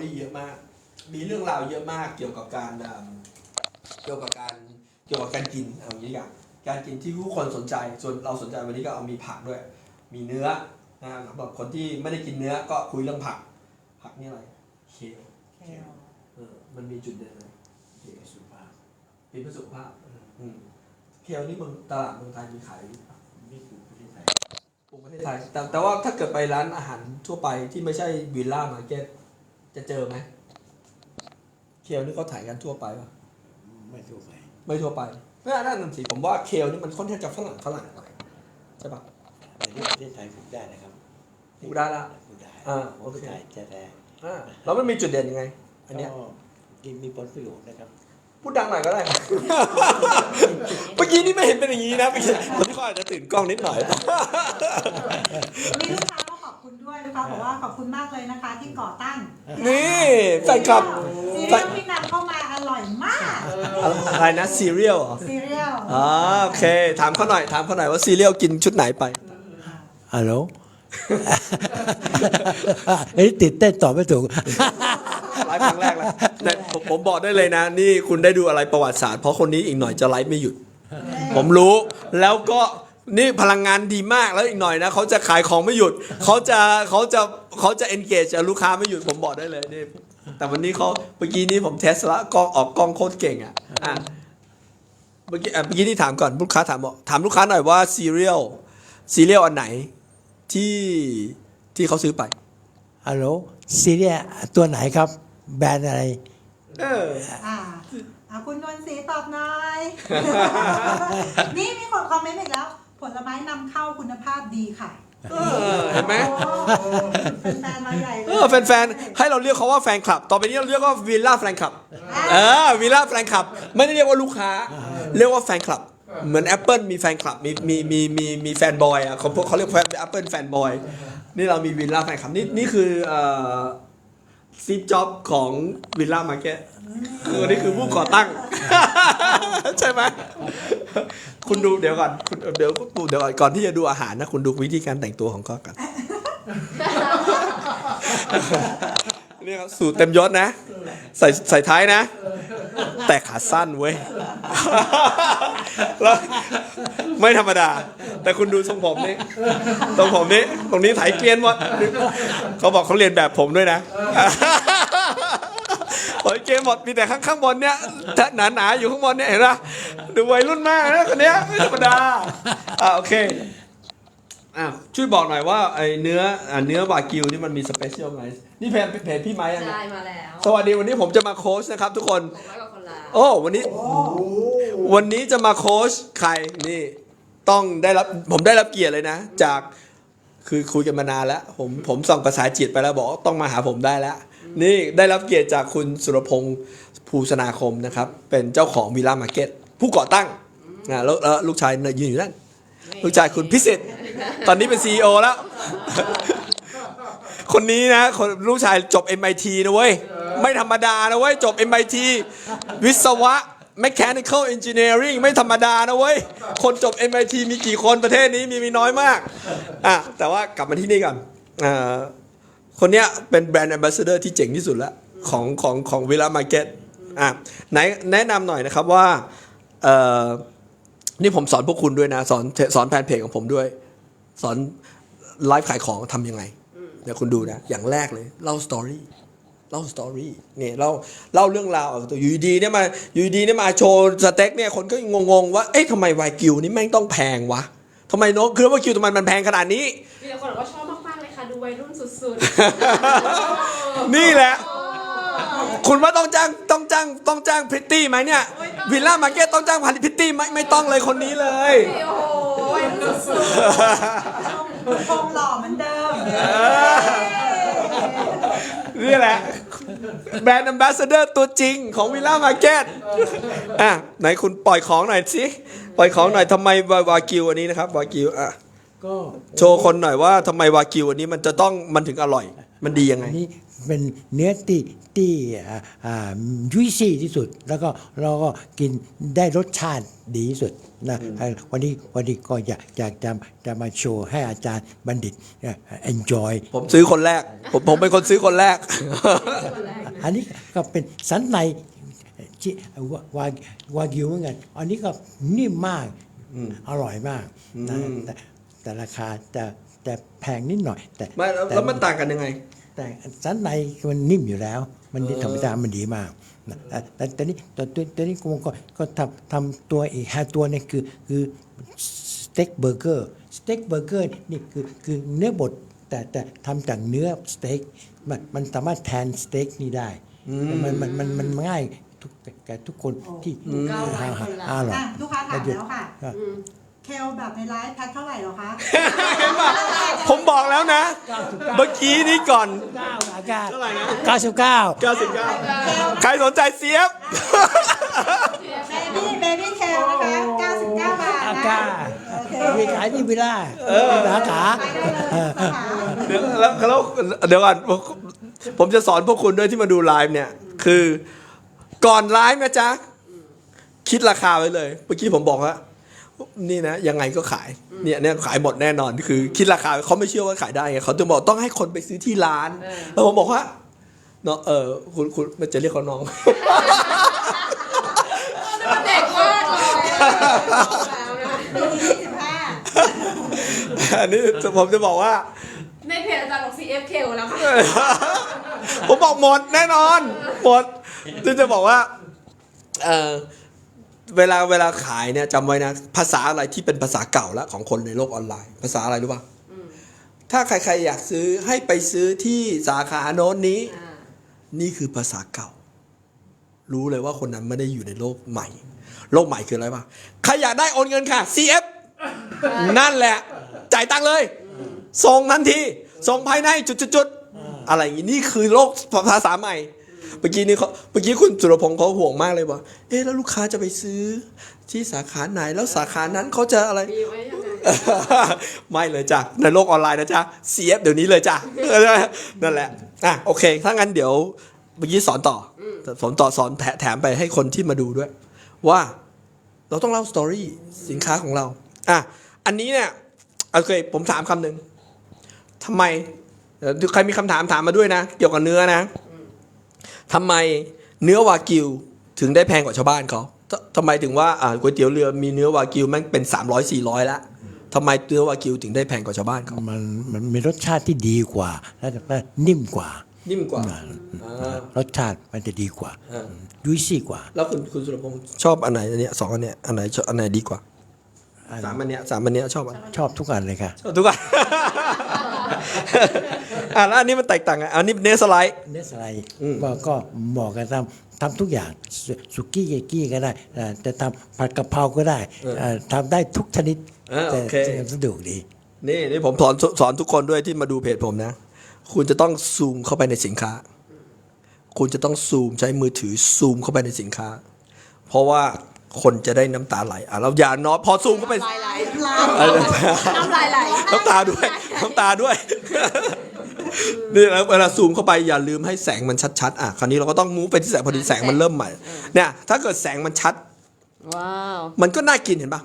รี่เยอะมาก มีเรื่องราวเยอะมากเกี่ยวกับการอ่าเกี่ยวกับการเกี่ยวกับการกินเอาอย่างนี้ดีกว่าการกินที่ผู้คนสนใจ ส่วนเราสนใจวันนี้ก็เอามีผักด้วย มีเนื้อนะครับสำหรับคนที่ไม่ได้กินเนื้อก็คุยเรื่องผัก ผักนี่อะไรเคลเออมันมีจุดเด่นเลยเคลสุขภาพเป็นเพื่อสุขภาพอืมเคลนี่เมืองตลาดเมืองไทยมีขายหรือเปล่านี่คือประเทศไทยปลูกประเทศไทยแต่แต่ว่าถ้าเกิดไปร้านอาหารทั่วไปที่ไม่ใช่วิลล่ามาร์เก็ต จะเจอไหมเคลนี่เขาถ่ายกันทั่วไปปะไม่ทั่วไปไม่ทั่วไปนั่นนั่นสิผมว่าเคลนี่มันค่อนข้างจะฝรั่งฝรั่งหน่อยใช่ปะแต่ที่ประเทศไทยปลูกได้นะครับปลูกได้ละปลูกได้อ่าโอปลูกเคได้แท้อ่าแล้วมันมีจุดเด่นยังไงๆอันเนี้ยก็กินมีผลประโยชน์นะครับพูดดังหน่อยก็ได้ เมื่อกี้นี่ไม่เห็นเป็นอย่างนี้นะเมื่อกี้ตอนนี้เขาอาจจะตื่นกล้องนิดหน่อย มีลูกค้าก็ขอบคุณด้วยนะคะบอกว่าขอบคุณมากเลยนะคะที่ก่อตั้ง นี่แฟนคลับซีเรียลที่นำเข้ามาอร่อยมากอะไรนะซีเรียลเหรอซีเรียลอ๋อโอเค ถามเขาหน่อยถามเขาหน่อยว่าซีเรียลกินชุดไหนไป ฮัลโหลเฮ้ยติดเต้นตอบไม่ถูก ไลฟ์ครั้งแรกแล้วเนี่ยผมผมบอกได้เลยนะ นี่คุณได้ดูอะไรประวัติศาสตร์เพราะคนนี้อีกหน่อยจะไลฟ์ไม่หยุด ผมรู้แล้วก็ นี่พลังงานดีมากแล้วอีกหน่อยนะเขาจะขายของไม่หยุดเขาจะเขาจะเขาจะ engage กับลูกค้าไม่หยุดผมบอกได้เลยนี่แต่วันนี้เขาเมื่อกี้นี้ผมเทสละกล้องออกกล้องโคตรเก่งอะอะเมื่อกี้อะเมื่อกี้ที่ถามก่อนลูกค้าถามบอกถามลูกค้าหน่อยว่าซีเรียลซีเรียลอันไหนที่ที่เขาซื้อไปฮัลโหลซีเรียตัวไหนครับ แบรนด์อะไร เออ อ่าเอาคุณนวลศรีตอบหน่อย นี่มีคนคอมเมนต์อีกแล้ว ผลไม้นำเข้าคุณภาพดีค่ะเออเห็นไหม โอ้เป็นแฟนมาใหญ่เลเอยอแฟนๆ ให้เราเรียกเขาว่าแฟนคลับ ต่อไปนี้เราเรียกว่าวิลล่าแฟนคลับ เออวิลล่าแฟนคลับ ไม่ได้เรียกว่าลูกค้า เรียกว่าแฟนคลับ เหมือน Apple มีแฟนคลับ มีมีมีมีมีแฟนบอยอะเขาพวกเขาเรียกแฟน Apple แฟนบอย นี่เรามีวิลล่าแฟนคลับ นี่นี่คือเอ่อซีจ็อบของวิลล่ามาร์เก็ตคือนี่คือผู้ก่อตั้ง ใช่ไหมคุณดูเดี๋ยวก่อนคุณเดี๋ยวเดี๋ยวก่อนก่อนที่จะดูอาหารนะ คุณดูวิธีการแต่งตัวของเขากันนี่ครับสูตรเต็มยศนะ ใส่ใส่ท้ายนะ แต่ขาสั้นเว้ยแล้วไม่ธรรมดา แต่คุณดูทรงผมนี่ทรงผมนี่ตรงนี้ไถเกลียนหมดเขาบอกเขาเรียนแบบผมด้วยนะ ไถเกลียนหมดมีแต่ข้างข้างบนเนี้ยหนาหนาๆอยู่ข้างบนเนี่ยเห็นปะดูวัยรุ่นมากนะคนเนี้ยไม่ธรรมดาอ่าโอเคอะช่วยบอกหน่อยว่าไอ้เนื้ออะเนื้อบากิวนี่มันมีสเปเชียลไงนี่เพจเพจพี่ไม้อันใช่มาแล้วสวัสดีวันนี้ผมจะมาโค้ชนะครับ ทุกคนหกร้อยกว่าคนละโอ้วันนี้ วันนี้จะมาโค้ชใครนี่ ต้องได้รับผมได้รับเกียรติเลยนะ จาก คือคุยกันมานานแล้ว ผมผมส่องภาษาจิตไปแล้วบอกว่าต้องมาหาผมได้แล้ว นี่ได้รับเกียรติจากคุณสุรพงศ์ภูสนาคมนะครับ เป็นเจ้าของวิลล่ามาร์เก็ตผู้ก่อตั้งนะแล้วแล้วลูกชายยืนอยู่นั่นลูกชายคุณพิสิทธิ์ตอนนี้เป็น CEO แล้ว คนนี้นะคนลูกชายจบ MIT นะเว้ย ไม่ธรรมดานะเว้ย จบ MIT วิศวะ Mechanical Engineering ไม่ธรรมดานะเว้ย คนจบ MIT มีกี่คนประเทศนี้มีมีน้อยมากอะแต่ว่ากลับมาที่นี่ก่อนอ่าคนเนี้ยเป็นแบรนด์ a m b a s s a d o r ที่เจ๋งที่สุดล้วของของของวิลล่ามาร์เก็ตอะไหนแนะนำหน่อยนะครับว่าเอ่อนี่ผมสอนพวกคุณด้วยนะ สอนสอนแฟนเพจของผมด้วย สอนไลฟ์ขายของทำยังไง เดี๋ยวคุณดูนะ อย่างแรกเลย เล่าสตอรี่ เล่าสตอรี่เนี่ยเล่าเล่าเรื่องราวเอาตัวอยู่ดีๆเนี่ยมาอยู่ดีๆเนี่ยมาโชว์สเต็กเนี่ยคนก็งงๆว่าเอ๊ะทำไมวายกิวนี่แม่งต้องแพงวะทำไมเนอะคือวายกิวทำไมมันแพงขนาดนี้มีแต่คนบอกว่าชอบมากๆเลยค่ะดูวัยรุ่นสุดนี่แหละ คุณว่าต้องจ้างต้องจ้างต้องจ้างพริตตี้ไหมเนี่ยวิลล่ามาร์เก็ตต้องจ้างพริตตี้ไหมไม่ต้องเลยคนนี้เลยๆโอ้โหวัยรุ่นสุดคงหล่อเหมือนเดิม นี่แหละ แบรนด์ a อ b บ s สเดอร์ตัวจริงของวิลล่ามาร์เก็ตอะไหนคุณปล่อยของหน่อยสิ ปล่อยของหน่อยทำไมวาวากิวอันนี้นะครับวากิวอะก็โชว์คนหน่อยว่าทำไมวากิวอันนี้มันจะต้องมันถึงอร่อย มันดียังไง อันนี้ เป็นเนื้อที่ที่อ่าอ่ายุ่ยซี่ที่สุด แล้วก็เราก็กินได้รสชาติดีที่สุดนะวันนี้วันนี้ก็อยากอยากจะจะมาโชว์ให้อาจารย์บัณฑิตเอ่อ enjoy ผมซื้อคนแรก ผมผมเป็นคนซื้อคนแรกคนแรกนะอันนี้ก็เป็นสันในที่วาวาวากิวเหมือนกันอันนี้ก็นิ่มมากอร่อยมากนะแต่แต่ราคาแต่แต่แพงนิดหน่อย แต่ไม่แล้วแต่แล้วมันต่างกันยังไง แต่สันในมันนิ่มอยู่แล้ว มันดีธรรมดามันดีมากนะแต่แต่แต่นี้ตัวตัวตัวนี้กูก็ก็ทำทำตัวอีกห้าตัวนี่คือคือสเต็กเบอร์เกอร์สเต็กเบอร์เกอร์นี่คือคือเนื้อบดแต่แต่ทำจากเนื้อสเต็กมันมันสามารถแทนสเต็กนี่ได้มันมันมันมันมันง่ายทุกแก่ทุกคนที่เก้าหลายคนละอร่อยอะลูกค้าถามแล้วค่ะครับ เคลแบบในไลฟ์แพ็คเท่าไหร่เหรอคะ เห็นป่ะผมบอกแล้วนะ เมื่อกี้นี้ก่อนเก้าอากาศเท่าไหร่นะเก้าสิบเก้า99ใครสนใจเสียบ เบบี้เบบี้เคลนะคะ 99 บาทอานะ กาศโอเคมีขายที่วิลล่าสาขาไปได้เลยสาขาเดี๋ยวแล้วแล้วเดี๋ยวก่อนผมผมจะสอนพวกคุณด้วยที่มาดูไลฟ์เนี่ย คือก่อนไลฟ์นะจ๊ะ คิดราคาไว้เลย เมื่อกี้ผมบอกว่า นี่นะยังไงก็ขายเนี่ยเนี่ยขายหมดแน่นอนคือ คิดราคาเขาไม่เชื่อว่าขายได้ไงเขาจะบอกต้องให้คนไปซื้อที่ร้านแล้วผมบอกว่าเนาะเออคุณคุณมันจะเรียกเขาน้องเด็กมากเลยแล้วนะปีนี้25อันนี้ผมจะบอกว่า ในเพจอาจารย์บอก CFK แล้วค่ะผมบอกหมดแน่นอนหมดที่จะบอกว่า เออ เวลาเวลาขายเนี่ยจำไว้นะ ภาษาอะไรที่เป็นภาษาเก่าแล้วของคนในโลกออนไลน์ ภาษาอะไรรู้ป่ะถ้าใครๆอยากซื้อให้ไปซื้อที่สาขาโน้นนี้อ่านี่คือภาษาเก่า รู้เลยว่าคนนั้นไม่ได้อยู่ในโลกใหม่ โลกใหม่คืออะไรป่ะใครอยากได้โอนเงินค่ะ CF นั่นแหละ จ่ายตังค์เลยส่งทันทีส่งภายในจุดๆๆอะไรอย่างนี้นี่คือโลกภาษาใหม่ เมื่อกี้นี้เขาเมื่อกี้คุณสุรพงศ์เขาห่วงมากเลยว่าเอ๊ะแล้วลูกค้าจะไปซื้อที่สาขาไหนแล้วสาขานั้นเขาจะอะไร มีไว้ยังไงไม่เลยจ้ะในโลกออนไลน์นะจ๊ะ CF เดี๋ยวนี้เลยจ้ะนั่นแหละอะโอเค ถ้างั้นเดี๋ยวเมื่อกี้สอนต่อสอนต่อสอนแถมไปให้คนที่มาดูด้วย ว่าเราต้องเล่าสตอรี่สินค้าของเราอะอันนี้เนี่ยโอเคผมถามคำหนึ่งทำไมใครมีคำถามถามมาด้วยนะ เกี่ยวกับเนื้อนะ ทำไมเนื้อวากิวถึงได้แพงกว่าชาวบ้านเขาททำไมถึงว่าอ่าก๋วยเตี๋ยวเรือมีเนื้อวากิวแมันเป็น 300 400แล้วทำไมเนื้อวากิวถึงได้แพงกว่าชาวบ้านเขามันมันมีรสชาติที่ดีกว่า และและนิ่มกว่านิ่มกว่ารสชาติมันจะดีกว่าอ่า ยุ่ยซี่กว่าแล้วคุณคุณสุรพงศ์ชอบอันไหนอันเนี้ยสองอันเนี้ยอันไหนชอบอันไหนดีกว่าอันสามอันเนี้ยสามอันเนี้ยชอบอันชอบทุกอันเลยค่ะ ชอบทุกอัน อะแล้วอันนี้มันแตกต่างกันอันนี้เนสไลด์เนื้อสไลด์อืมก็ก็เหมาะกับทำทำทุกอย่างสุสุกี้เยกี้ก็ได้อ่าจะทำผัดกะเพราก็ได้อ่าทำได้ทุกชนิดอ่าแต่โอเคแต่สะดวกดี นี่นี่ผมสอนสอนทุกคนด้วยที่มาดูเพจผมนะ คุณจะต้องซูมเข้าไปในสินค้า คุณจะต้องซูมใช้มือถือซูมเข้าไปในสินค้า เพราะว่า คนจะได้น้ำตาไหลอะเราอย่านอนพอซูมเข้าไปลายไหลเออน้ำลายไหลน้ำตาด้วย น้ำตาด้วยนี่แล้วเวลาซูมเข้าไปอย่าลืมให้แสงมันชัดๆอะคราวนี้เราก็ต้องมูฟไปที่แสงพอดีแสงมันเริ่มใหม่เนี่ยถ้าเกิดแสงมันชัดว้าวมันก็น่ากินเห็นปะ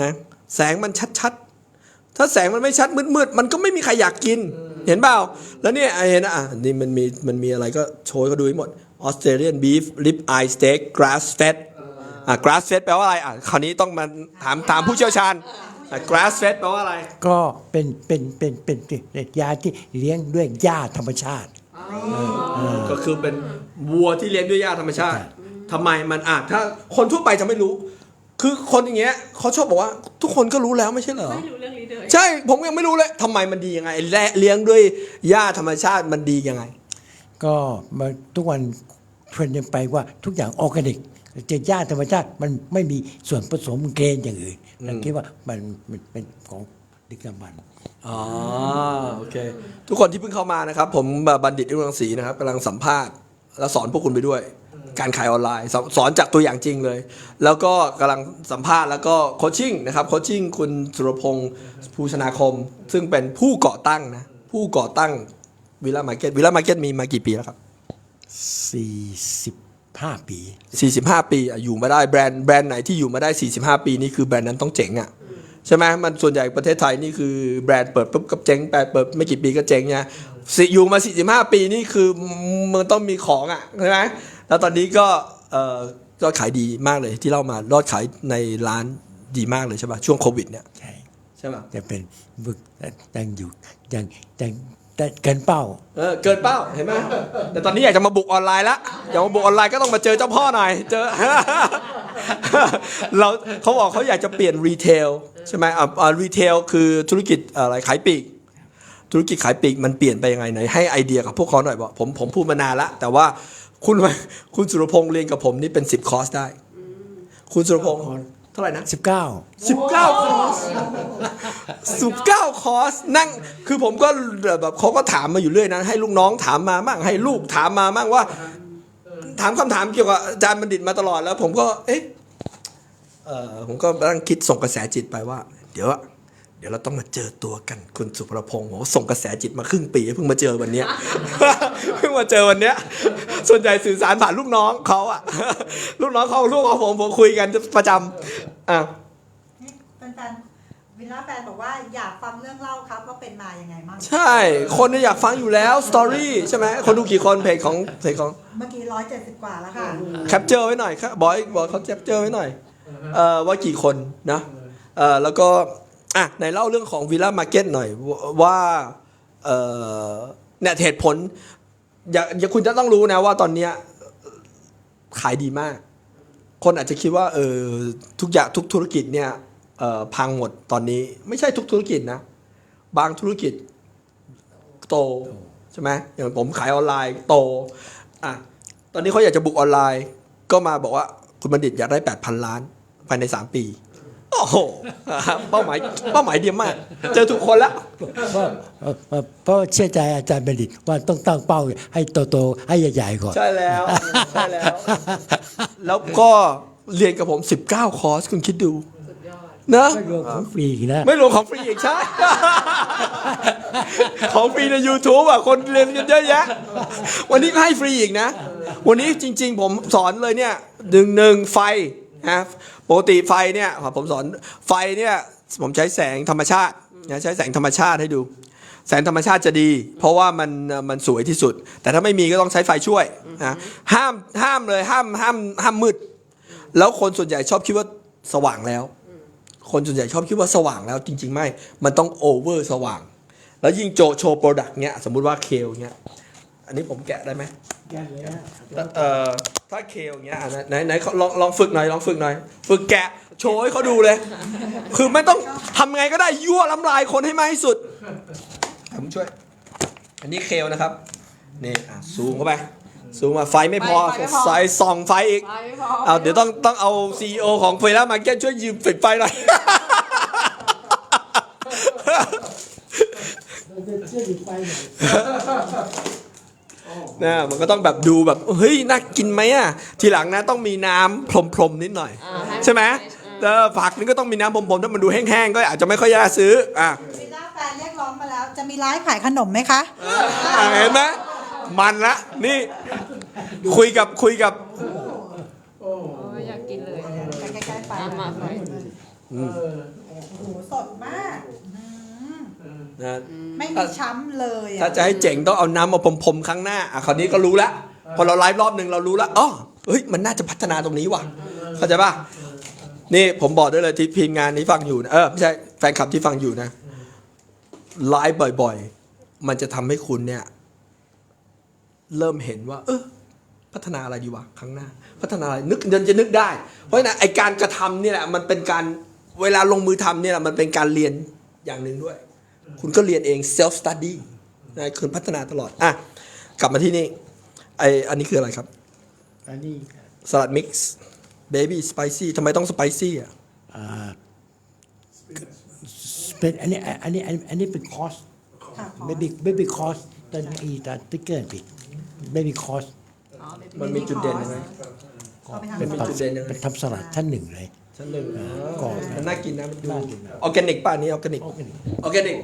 นะแสงมันชัดๆ ถ้าแสงมันไม่ชัดมืดๆ มันก็ไม่มีใครอยากกิน เห็นเปล่า แล้วเนี่ยไอ้เห็นอะนี่มันมีมันมีอะไรก็โชว์ให้เขาดูให้หมด Australian beef rib eye steak grass fed อะ grass fed แปลว่าอะไรอะคราวนี้ต้องมาถามถามผู้เชี่ยวชาญอะ grass fed แปลว่าอะไรก็เป็นเป็นเป็นเป็นเป็นยาที่เลี้ยงด้วยหญ้าธรรมชาติ ก็คือเป็นวัวที่เลี้ยงด้วยหญ้าธรรมชาติทำไมมันอะถ้าคนทั่วไปจะไม่รู้ คือคนอย่างเงี้ยเขาชอบบอกว่าทุกคนก็รู้แล้วไม่ใช่เหรอ ไม่รู้เรื่องนี้เลย ใช่ผมยังไม่รู้เลยทำไมมันดียังไงและเลี้ยงด้วยหญ้าธรรมชาติมันดียังไง ก็มาทุกวันเทรนด์ยังไปว่าทุกอย่างออร์แกนิก จะหญ้าธรรมชาติมันไม่มีส่วนผสมเกรนอย่างอื่นเราคิดว่ามันมันเป็นของดึกดำบรรพ์ อ๋อโอเค ทุกคนที่เพิ่งเข้ามานะครับ ผมบัณฑิตอิรังศรีนะครับกำลังสัมภาษณ์แล้วสอนพวกคุณไปด้วย การขายออนไลน์สอนสอนจากตัวอย่างจริงเลย แล้วก็กำลังสัมภาษณ์แล้วก็โคชชิ่งนะครับโคชชิ่งคุณสุรพงศ์ภูชนาคม ซึ่งเป็นผู้ก่อตั้งนะผู้ก่อตั้งวิลล่ามาร์เก็ตวิลล่ามาร์เก็ตมีมากี่ปีแล้วครับ 45 ปี 45 ปีอะอยู่มาได้แบรนด์แบรนด์ไหนที่อยู่มาได้ 45 ปีนี่คือแบรนด์นั้นต้องเจ๋งอะใช่ไหมมันส่วนใหญ่ประเทศไทยนี่คือแบรนด์เปิดปุ๊บก็เจ๊งแบรนด์เปิดไม่กี่ปีก็เจ๊งเนี่ยสิอยู่มา 45 ปีนี่คือมันต้องมีของอะใช่ไหมแล้วตอนนี้ก็เอ่อก็ขายดีมากเลยที่เล่ามารอดขายในร้านดีมากเลยใช่ป่ะช่วงโควิดเนี่ยใช่ใช่ป่ะจะเป็นบึกยังอยู่ยังยัง แต่เกินเป้า เออเกินเป้าเห็นไหมแต่ตอนนี้อยากจะมาบุกออนไลน์ละอยากมาบุกออนไลน์ก็ต้องมาเจอเจ้าพ่อหน่อยเจอ เราเขาบอกเขาอยากจะเปลี่ยนรีเทลใช่ไหมอ่าอ่ารีเทลคือธุรกิจอะไรขายปลีก ธุรกิจขายปลีกมันเปลี่ยนไปยังไงไหนให้ไอเดียกับพวกเขาหน่อยบอกผมผมพูดมานานละแต่ว่าคุณคุณสุรพงษ์เรียนกับผมนี่เป็น 10 คอร์สได้ คุณสุรพงษ์ เท่าไหร่นะ 19สิบเก้าคอร์สสิบเก้าคอร์ส นั่ง คือผมก็แบบเขาก็ถามมาอยู่เรื่อยนะ ให้ลูกน้องถามมาบ้าง ให้ลูกถามมาบ้างว่า ถามคำถามเกี่ยวกับอาจารย์บัณฑิตมาตลอดแล้ว ผมก็ เอ๊ะเออผมก็นั่งคิดส่งกระแสจิตไปว่า เดี๋ยวอะเดี๋ยวเราต้องมาเจอตัวกันคุณสุภรพงศ์โหส่งกระแสจิตมาครึ่งปีเพิ่งมาเจอวันเนี้ย เพิ่งมาเจอวันเนี้ย ส่วนใหญ่สื่อสารผ่านลูกน้องเขาอะลูกน้องเขาลูกของผมผมคุยกันประจำอะนี่แฟนๆวิลล่าแฟนบอกว่าอยากฟังเรื่องเล่าครับว่าเป็นมายังไงบ้างใช่ คนเนี่ยอยากฟังอยู่แล้วสตอรี่ใช่ไหมคนดูกี่คนเพจของเพจของเมื่อกี้ร้อยเจ็ดสิบกว่าแล้วค่ะแคปเจอร์ไว้หน่อยครับบอยบอกเขาแคปเจอร์ไว้หน่อยเอ่อว่ากี่คนนะเอ่อแล้วก็อะไหนเล่าเรื่องของวิลล่ามาร์เก็ตหน่อยว่าเอ่อเนี่ยเหตุผล อย่าอย่าคุณจะต้องรู้นะว่าตอนเนี้ยขายดีมาก คนอาจจะคิดว่าเออทุกอย่างทุกธุรกิจเนี่ยออพังหมดตอนนี้ไม่ใช่ทุกธุรกิจนะ บางธุรกิจโตใช่ไหมอย่างผมขายออนไลน์โตอะตอนนี้เขาอยากจะบุกออนไลน์ ก็มาบอกว่าคุณบัณฑิตอยากได้ 8,000 ล้านภายใน 3 ปี โอ้โหเป้าหมายเป้าหมายเดียวมาก เจอทุกคนแล้ว เพราะเอ่อเอ่อเพราะเชื่อใจอาจารย์บัณฑิตว่าต้องตั้งเป้าให้โตๆให้ใหญ่ๆก่อน ใช่แล้วใช่แล้ว แล้วก็เรียนกับผม 19 คอร์สคุณคิดดูสุดยอดนะไม่รวมของฟรีอีกนะ ไม่รวมของฟรีอีกใช่ ของฟรีใน YouTube อะ คนเรียนกันเยอะแยะ วันนี้ก็ให้ฟรีอีกนะ วันนี้จริง ๆ ผมสอนเลยเนี่ยหนึ่งหนึ่งไฟ นะปกติไฟเนี่ยผมสอนไฟเนี่ยผมใช้แสงธรรมชาตินะใช้แสงธรรมชาติให้ดู แสงธรรมชาติจะดี เพราะว่ามันมันสวยที่สุด แต่ถ้าไม่มีก็ต้องใช้ไฟช่วยนะห้ามห้ามเลยห้ามห้ามห้ามมืด แล้วคนส่วนใหญ่ชอบคิดว่าสว่างแล้ว คนส่วนใหญ่ชอบคิดว่าสว่างแล้วจริง ๆ ไม่ มันต้องโอเวอร์สว่าง แล้วยิ่งโจโชว์โปรดักต์เนี้ยสมมุติว่าเคลเนี้ย อันนี้ผมแกะได้ไหมเอ่อถ้าเคลเงี้ยอะไหนไหนลองลองฝึกหน่อยลองฝึกหน่อย ฝึกแกะโชว์ให้เขาดูเลย คือไม่ต้องทำไงก็ได้ยั่วล้ำลายคนให้มากที่สุดผมช่วย อันนี้เคลนะครับนี่อะซูมเข้าไปซูมมาไฟไม่พอไฟไม่พอใส่ส่องไฟอีกไปไม่พอเอาเดี๋ยวต้องต้องเอาซีอของเฟล่ามาร์เก็ตช่วยยืมปิดไฟหน่อยนะมันก็ต้องแบบดูแบบเฮ้ยน่ากินไหมอะทีหลังนะต้องมีน้ำพรมๆนิดหน่อย อ่าให้ใช่ไหมอ่าเออผักนี่ก็ต้องมีน้ำพรมๆถ้ามันดูแห้งๆก็อาจจะไม่ค่อยน่าซื้ออะ วิลล่าแฟนเรียกร้องมาแล้ว จะมีไลฟ์ขายขนมไหมคะ อะเห็นไหมมันละนี่คุยกับคุยกับโอ้ยอยากกินเลยไปใกล้ๆไปตามมาไป โอ้โหสดมากอืม นะไม่มีช้ำเลยอถ้าจะให้เจ๋งต้องเอาน้ำมาพรมๆครั้งหน้าอะคราวนี้ก็รู้ละพอเราไลฟ์รอบหนึ่งเรารู้ละอ๋อเฮ้ยมันน่าจะพัฒนาตรงนี้ว่ะเข้าใจป่ะนี่ผมบอกได้เลยที่ทีมงานนี้ฟังอยู่นะเออไม่ใช่แฟนคลับที่ฟังอยู่นะไลฟ์บ่อย ๆ มันจะทำให้คุณเนี่ย เริ่มเห็นว่า เออพัฒนาอะไรดีวะครั้งหน้า พัฒนาอะไรนึกเดินจะนึกได้ เพราะฉะนั้นไอการกระทำเนี่ยแหละ มันเป็นการเวลาลงมือทำเนี่ยแหละมันเป็นการเรียนอย่างหนึ่งด้วย คุณก็เรียนเอง self study นะคุณพัฒนาตลอด อะ กลับมาที่นี่ไออันนี้คืออะไรครับ อันนี้สลัดมิกซ์เบบี้สไปซี่ทำไมต้องสไปซี่อะอ่าเป็นอันนี้อันนี้อันนี้อันนี้เป็นคอสค่ะขอไม่บีไม่บีคอสตอนอีตอนติ๊กเกอร์ผิดไม่บีคอสอ๋อไม่มันมีจุดเด่นยังไงเอาไปทำเป็นต่อจุดเด่นยังไงเป็นทำสลัดชั้นหนึ่งเลยชั้นหนึ่งก่อนมันน่ากินนะมันดูน่ากินนะออร์แกนิกป่ะอันนี้ออร์แกนิกโอเคออร์แกนิก